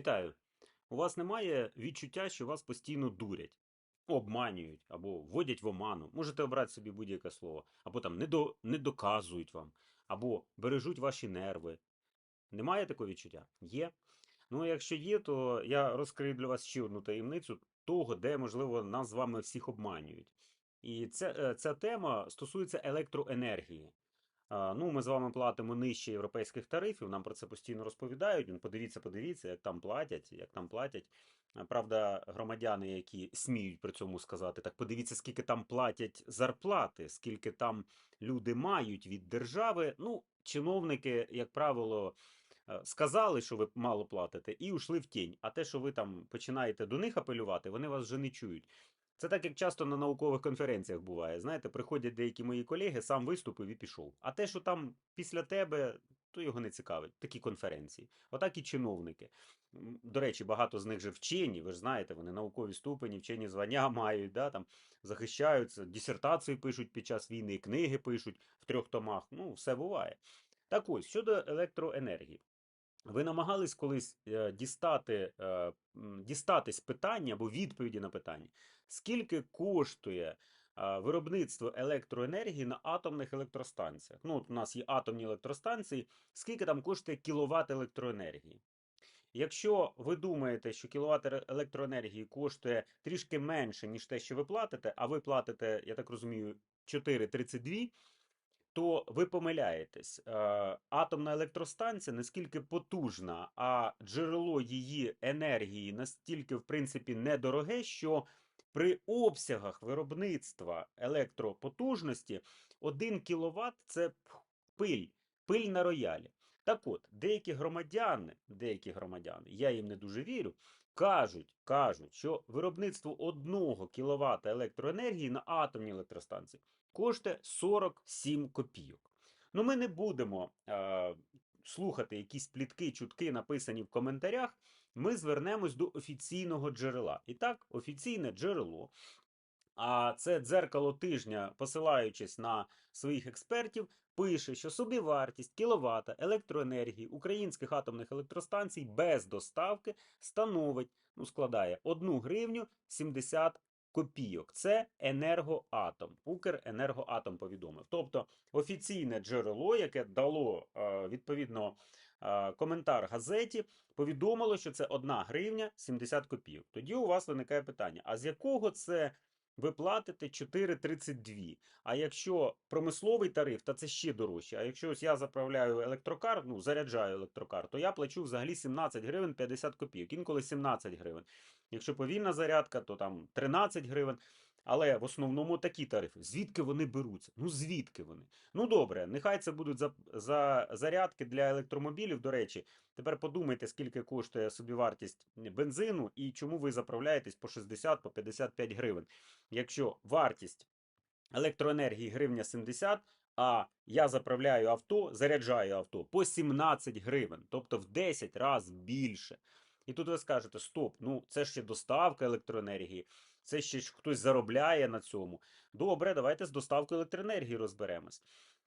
Вітаю. У вас немає відчуття, що вас постійно дурять, обманюють або вводять в оману. Можете обрати собі будь-яке слово, або там не, до, не доказують вам, або бережуть ваші нерви. Немає такого відчуття? Є. Ну, якщо є, то я розкрию для вас ще одну таємницю того, де, можливо, нас з вами всіх обманюють. І ця, е, ця тема стосується електроенергії. Ну, ми з вами платимо нижче європейських тарифів, нам про це постійно розповідають. Подивіться, подивіться, як там платять, як там платять. Правда, громадяни, які сміють при цьому сказати, так подивіться, скільки там платять зарплати, скільки там люди мають від держави. Ну, чиновники, як правило, сказали, що ви мало платите, і ушли в тінь. А те, що ви там починаєте до них апелювати, вони вас вже не чують. Це так, як часто на наукових конференціях буває. Знаєте, приходять деякі мої колеги, сам виступив і пішов. А те, що там після тебе, то його не цікавить. Такі конференції. Отак і чиновники. До речі, багато з них же вчені, ви ж знаєте, вони наукові ступені, вчені звання мають, да, там, захищаються, дисертації пишуть під час війни, книги пишуть в трьох томах. Ну, все буває. Так ось, щодо електроенергії. Ви намагались колись е, дістати, е, дістатись питання або відповіді на питання, скільки коштує е, виробництво електроенергії на атомних електростанціях? Ну, от у нас є атомні електростанції, скільки там коштує кіловат електроенергії? Якщо ви думаєте, що кіловат електроенергії коштує трішки менше, ніж те, що ви платите, а ви платите, я так розумію, 4,32, то ви помиляєтесь. Е, Атомна електростанція наскільки потужна, а джерело її енергії настільки, в принципі, недороге, що при обсягах виробництва електропотужності 1 кВт це пиль, пиль на роялі. Так от, деякі громадяни, деякі громадяни, я їм не дуже вірю, кажуть, кажуть, що виробництво 1 кВт електроенергії на атомній електростанції коштує 47 копійок. Ну, ми не будемо е, слухати якісь плітки, чутки, написані в коментарях. Ми звернемось до офіційного джерела. І так, офіційне джерело, а це дзеркало тижня, посилаючись на своїх експертів, пише, що собівартість кіловата електроенергії українських атомних електростанцій без доставки становить, ну, складає 1 гривню 70 копійок. Це енергоатом. Укренергоатом повідомив. Тобто офіційне джерело, яке дало е, відповідно коментар газеті, повідомило, що це 1 гривня 70 копійок. Тоді у вас виникає питання: а з якого це ви платите 4,32? А якщо промисловий тариф, то це ще дорожче. А якщо ось я заправляю електрокар, ну заряджаю електрокар, то я плачу взагалі 17 гривень 50 копійок, інколи 17 гривень. Якщо повільна зарядка, то там 13 гривень. Але в основному такі тарифи. Звідки вони беруться? Ну звідки вони? Ну добре, нехай це будуть за, за зарядки для електромобілів. До речі, тепер подумайте, скільки коштує собівартість бензину і чому ви заправляєтесь по 60 по 55 гривень. Якщо вартість електроенергії гривня 70, а я заправляю авто, заряджаю авто по 17 гривень, тобто в 10 разів більше. І тут ви скажете: стоп, ну це ще доставка електроенергії, це ще ж хтось заробляє на цьому. Добре, давайте з доставкою електроенергії розберемось.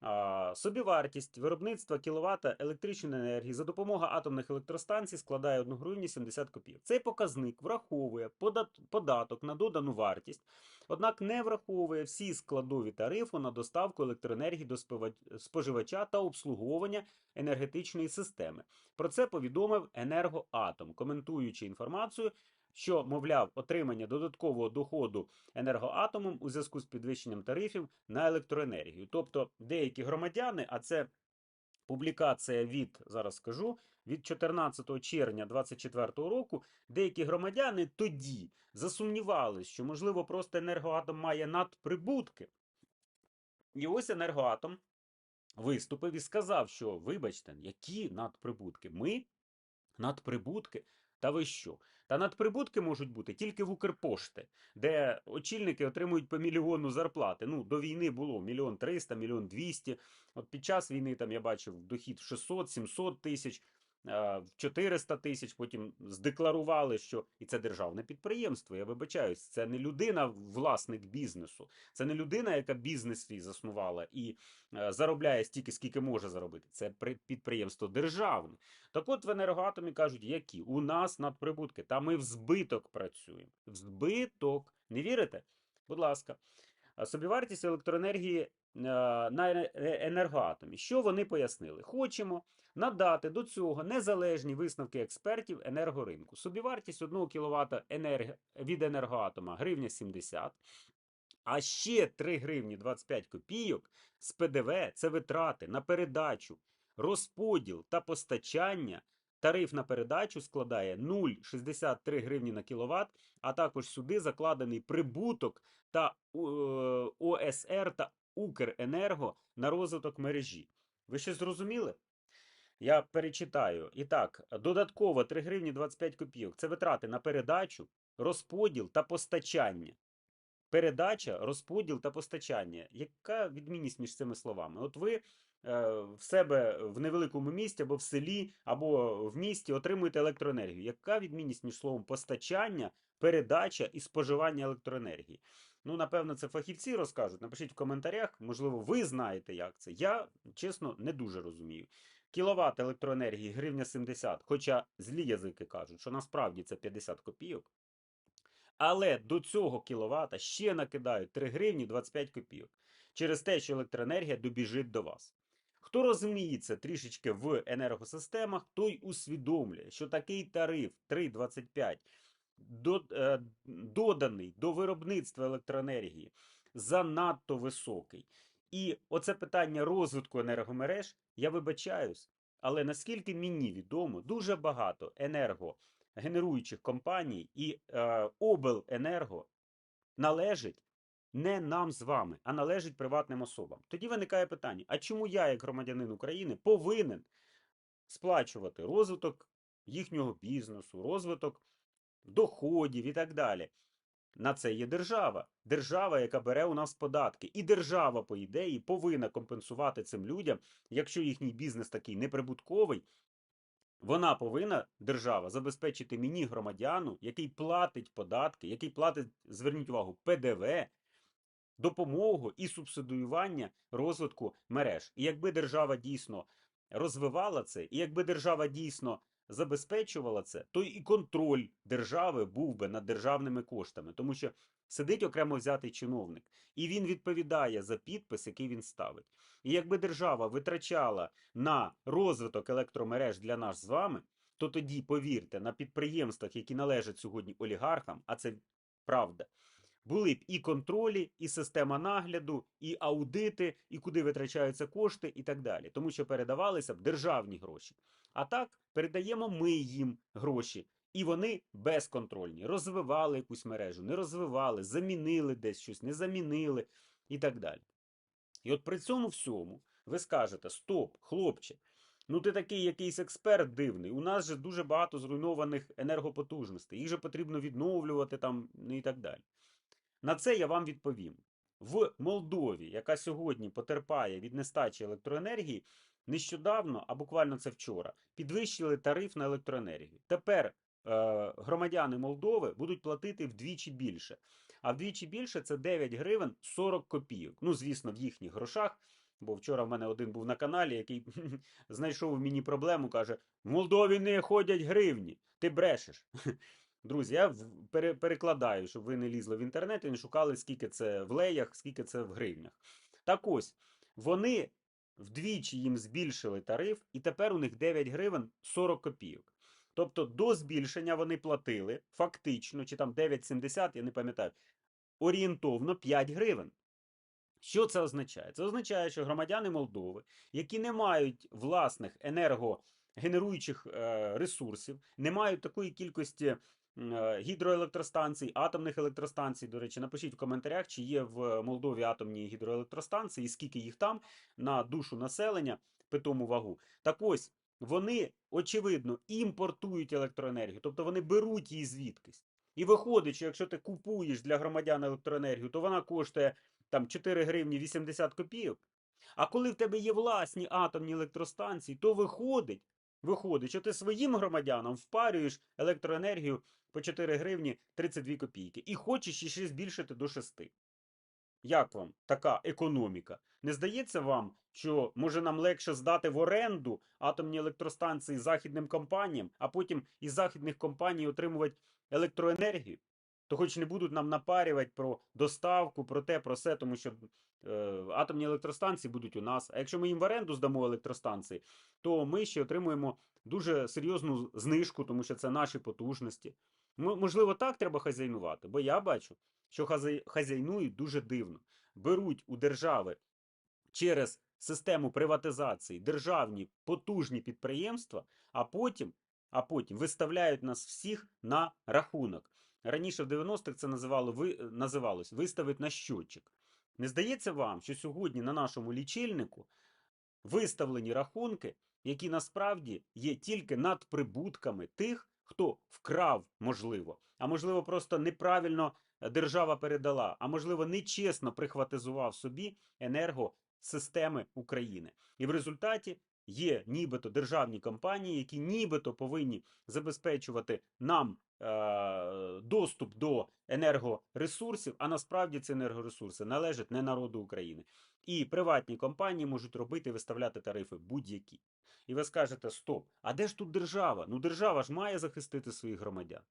А, собівартість виробництва кіловата електричної енергії за допомогою атомних електростанцій складає 1 гривню 70 копійок. Цей показник враховує подат- податок на додану вартість, однак не враховує всі складові тарифу на доставку електроенергії до споживача та обслуговування енергетичної системи. Про це повідомив Енергоатом, коментуючи інформацію, що, мовляв, отримання додаткового доходу енергоатомом у зв'язку з підвищенням тарифів на електроенергію. Тобто деякі громадяни, а це публікація від, зараз скажу, від 14 червня 2024 року, деякі громадяни тоді засумнівались, що, можливо, просто енергоатом має надприбутки. І ось енергоатом виступив і сказав, що, вибачте, які надприбутки? Ми надприбутки. Та ви що? Та надприбутки можуть бути тільки в Укрпошти, де очільники отримують по мільйону зарплати. Ну, до війни було мільйон триста, мільйон двісті. От під час війни там я бачив дохід 600-700 тисяч. Е, в 400 тисяч, потім здекларували, що і це державне підприємство. Я вибачаюсь, це не людина, власник бізнесу, це не людина, яка бізнес свій заснувала і е, заробляє стільки, скільки може заробити. Це при- підприємство державне. Так от в енергоатомі кажуть, які у нас надприбутки, та ми в збиток працюємо. В збиток. Не вірите? Будь ласка. Собівартість електроенергії е, на е- енергоатомі. Що вони пояснили? Хочемо надати до цього незалежні висновки експертів енергоринку. Собівартість 1 кВт енерг... від енергоатома гривня 70, а ще 3 гривні 25 копійок з ПДВ це витрати на передачу, розподіл та постачання. Тариф на передачу складає 0,63 гривні на кіловат, а також сюди закладений прибуток та е, ОСР та Укренерго на розвиток мережі. Ви ще зрозуміли? Я перечитаю. І так, додатково 3 гривні 25 копійок. Це витрати на передачу, розподіл та постачання. Передача, розподіл та постачання. Яка відмінність між цими словами? От ви в себе в невеликому місті або в селі, або в місті отримуєте електроенергію. Яка відмінність між словом постачання, передача і споживання електроенергії? Ну, напевно, це фахівці розкажуть. Напишіть в коментарях, можливо, ви знаєте, як це. Я, чесно, не дуже розумію. Кіловат електроенергії гривня 70, хоча злі язики кажуть, що насправді це 50 копійок. Але до цього кіловата ще накидають 3 гривні 25 копійок через те, що електроенергія добіжить до вас. Хто розуміється трішечки в енергосистемах, той усвідомлює, що такий тариф 3,25 до, е, доданий до виробництва електроенергії занадто високий. І оце питання розвитку енергомереж, я вибачаюсь, але наскільки мені відомо, дуже багато енергогенеруючих компаній і е, обленерго належить не нам з вами, а належить приватним особам. Тоді виникає питання: а чому я, як громадянин України, повинен сплачувати розвиток їхнього бізнесу, розвиток доходів і так далі? На це є держава. Держава, яка бере у нас податки. І держава, по ідеї, повинна компенсувати цим людям, якщо їхній бізнес такий неприбутковий. Вона повинна, держава, забезпечити мені громадяну, який платить податки, який платить, зверніть увагу, ПДВ, допомогу і субсидіювання розвитку мереж. І якби держава дійсно розвивала це, і якби держава дійсно забезпечувала це, то і контроль держави був би над державними коштами, тому що сидить окремо взятий чиновник, і він відповідає за підпис, який він ставить. І якби держава витрачала на розвиток електромереж для нас з вами, то тоді, повірте, на підприємствах, які належать сьогодні олігархам, а це правда, були б і контролі, і система нагляду, і аудити, і куди витрачаються кошти, і так далі. Тому що передавалися б державні гроші. А так передаємо ми їм гроші. І вони безконтрольні. Розвивали якусь мережу, не розвивали, замінили десь щось, не замінили і так далі. І от при цьому всьому ви скажете: стоп, хлопче, ну ти такий якийсь експерт дивний. У нас же дуже багато зруйнованих енергопотужностей, їх же потрібно відновлювати там ну, і так далі. На це я вам відповім. В Молдові, яка сьогодні потерпає від нестачі електроенергії, нещодавно, а буквально це вчора, підвищили тариф на електроенергію. Тепер е, громадяни Молдови будуть платити вдвічі більше. А вдвічі більше це 9 гривень 40 копійок. Ну, звісно, в їхніх грошах. Бо вчора в мене один був на каналі, який знайшов мені проблему, каже: в Молдові не ходять гривні, ти брешеш. Друзі, я пере- перекладаю, щоб ви не лізли в інтернет і не шукали, скільки це в леях, скільки це в гривнях. Так ось, вони вдвічі їм збільшили тариф, і тепер у них 9 гривень 40 копійок. Тобто до збільшення вони платили фактично, чи там 9,70, я не пам'ятаю, орієнтовно 5 гривень. Що це означає? Це означає, що громадяни Молдови, які не мають власних енергогенеруючих е, ресурсів, не мають такої кількості гідроелектростанцій, атомних електростанцій. До речі, напишіть в коментарях, чи є в Молдові атомні гідроелектростанції, і скільки їх там на душу населення, питому вагу. Так ось вони очевидно імпортують електроенергію, тобто вони беруть її звідкись. І виходить, що якщо ти купуєш для громадян електроенергію, то вона коштує там 4 гривні 80 копійок. А коли в тебе є власні атомні електростанції, то виходить, виходить, що ти своїм громадянам впарюєш електроенергію по 4 гривні 32 копійки і хочеш ще збільшити до 6. Як вам така економіка? Не здається вам, що може нам легше здати в оренду атомні електростанції західним компаніям, а потім із західних компаній отримувати електроенергію? То хоч не будуть нам напарювати про доставку, про те, про все, тому що е, атомні електростанції будуть у нас. А якщо ми їм в оренду здамо електростанції, то ми ще отримуємо дуже серйозну знижку, тому що це наші потужності. М- можливо, так треба хазяйнувати, бо я бачу, що хазяй- хазяйнують дуже дивно. Беруть у держави через систему приватизації державні потужні підприємства, а потім, а потім виставляють нас всіх на рахунок. Раніше в 90-х це називало, ви, називалось виставить на щотчик. Не здається вам, що сьогодні на нашому лічильнику виставлені рахунки, які насправді є тільки над прибутками тих, хто вкрав, можливо, а можливо, просто неправильно е, держава передала, а можливо, нечесно прихватизував собі енергосистеми України. І в результаті є нібито державні компанії, які нібито повинні забезпечувати нам е, доступ до енергоресурсів, а насправді ці енергоресурси належать не народу України. І приватні компанії можуть робити і виставляти тарифи будь-які. І ви скажете: стоп, а де ж тут держава? Ну, держава ж має захистити своїх громадян.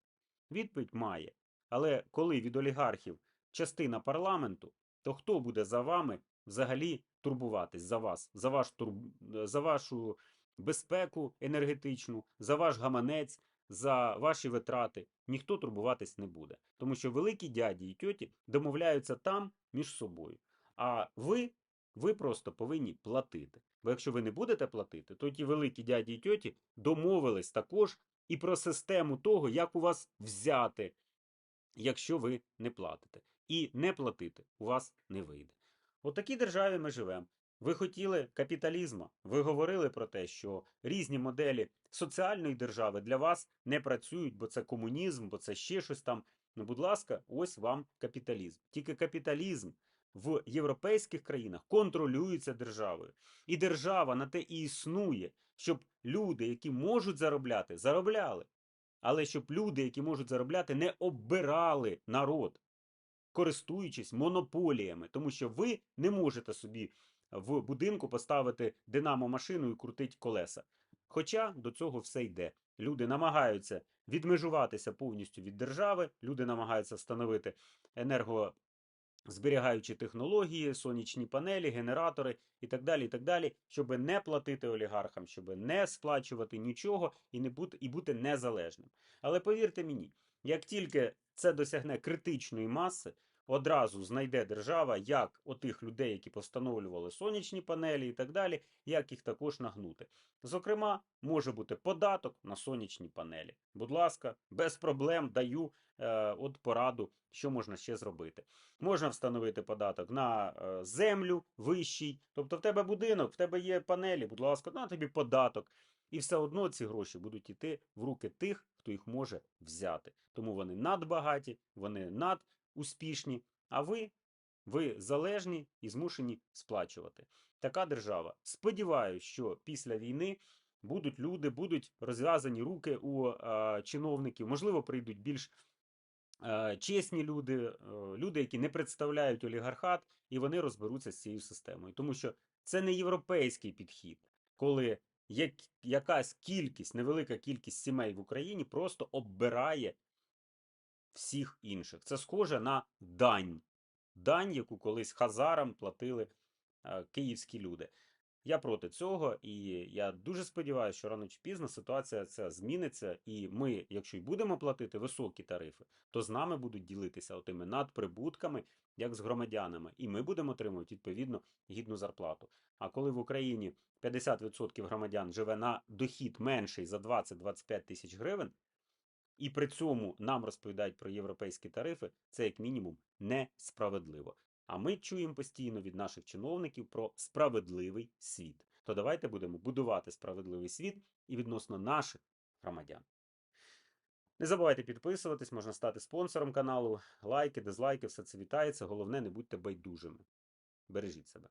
Відповідь має. Але коли від олігархів частина парламенту, то хто буде за вами взагалі турбуватись за вас, за, ваш тур... за вашу безпеку енергетичну, за ваш гаманець, за ваші витрати? Ніхто турбуватись не буде. Тому що великі дяді і тьоті домовляються там між собою. А ви, ви просто повинні платити. Бо якщо ви не будете платити, то ті великі дяді і тьоті домовились також і про систему того, як у вас взяти, якщо ви не платите. І не платити у вас не вийде. У такій державі ми живемо. Ви хотіли капіталізму. Ви говорили про те, що різні моделі соціальної держави для вас не працюють, бо це комунізм, бо це ще щось там. Ну, будь ласка, ось вам капіталізм. Тільки капіталізм в європейських країнах контролюється державою. І держава на те і існує, щоб люди, які можуть заробляти, заробляли. Але щоб люди, які можуть заробляти, не оббирали народ, користуючись монополіями, тому що ви не можете собі в будинку поставити динамо машину і крутити колеса. Хоча до цього все йде. Люди намагаються відмежуватися повністю від держави, люди намагаються встановити енергозберігаючі технології, сонячні панелі, генератори і так далі, і так далі, щоб не платити олігархам, щоб не сплачувати нічого і не бути, і бути незалежним. Але повірте мені, як тільки це досягне критичної маси, одразу знайде держава, як отих людей, які постановлювали сонячні панелі і так далі, як їх також нагнути. Зокрема, може бути податок на сонячні панелі. Будь ласка, без проблем даю е, от пораду, що можна ще зробити. Можна встановити податок на е, землю вищий, тобто в тебе будинок, в тебе є панелі, будь ласка, на тобі податок. І все одно ці гроші будуть йти в руки тих, хто їх може взяти. Тому вони надбагаті, вони надуспішні, а ви, ви залежні і змушені сплачувати. Така держава. Сподіваюся, що після війни будуть люди, будуть розв'язані руки у е, чиновників, можливо, прийдуть більш е, чесні люди, е, люди, які не представляють олігархат, і вони розберуться з цією системою. Тому що це не європейський підхід, коли як, якась кількість, невелика кількість сімей в Україні просто оббирає всіх інших. Це схоже на дань. Дань, яку колись хазарам платили е, київські люди. Я проти цього, і я дуже сподіваюся, що рано чи пізно ситуація ця зміниться, і ми, якщо й будемо платити високі тарифи, то з нами будуть ділитися отими надприбутками, як з громадянами, і ми будемо отримувати відповідно гідну зарплату. А коли в Україні 50% громадян живе на дохід менший за 20-25 тисяч гривень, і при цьому нам розповідають про європейські тарифи, це як мінімум несправедливо. А ми чуємо постійно від наших чиновників про справедливий світ. То давайте будемо будувати справедливий світ і відносно наших громадян. Не забувайте підписуватись, можна стати спонсором каналу. Лайки, дизлайки, все це вітається. Головне, не будьте байдужими. Бережіть себе.